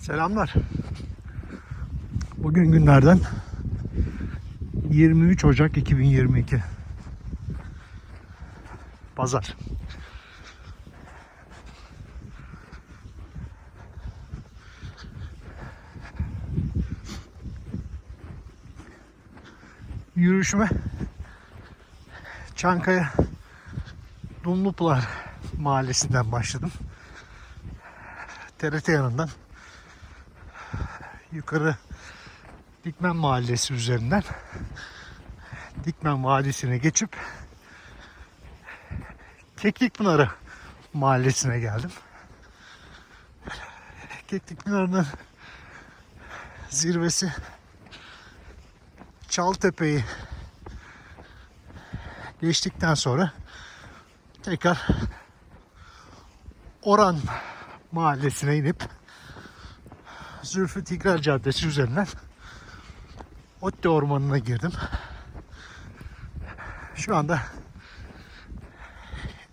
Selamlar. Bugün günlerden 23 Ocak 2022. Pazar. Yürüyüşüme Çankaya Dumlupınar mahallesinden başladım. TRT yanından yukarı Dikmen Mahallesi üzerinden Dikmen Vadisi'ne geçip Keklikpınarı Mahallesi'ne geldim. Keklikpınarı'nın zirvesi Çaltepe'yi geçtikten sonra tekrar Oran Mahallesi'ne inip Zülfü Tigrar Caddesi üzerinden Otte Ormanı'na girdim. Şu anda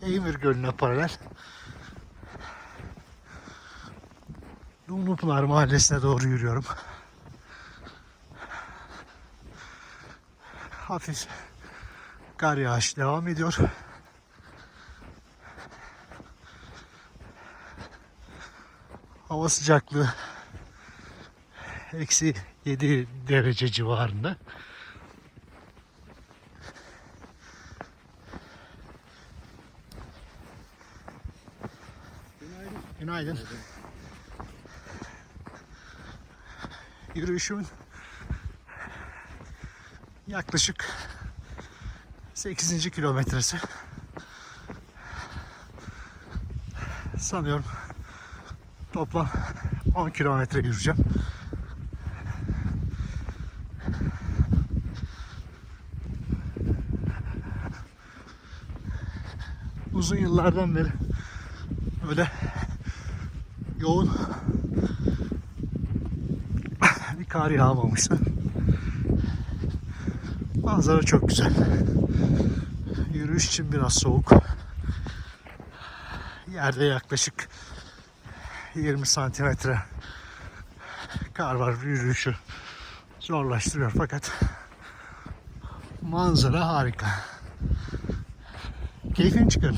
Eymir Gölü'ne paralel Dumlupınar Mahallesi'ne doğru yürüyorum. Hafif kar yağış devam ediyor. Hava sıcaklığı eksi 7 derece civarında. Günaydın. Yürüyüşümün yaklaşık 8. kilometresi. Sanıyorum toplam 10 kilometre yürüyeceğim. Uzun yıllardan beri böyle yoğun bir kar yağmamıştı. Manzara çok güzel. Yürüyüş için biraz soğuk. Yerde yaklaşık 20 santimetre kar var yürüyüşü zorlaştırıyor fakat manzara harika. Keyfini çıkarın.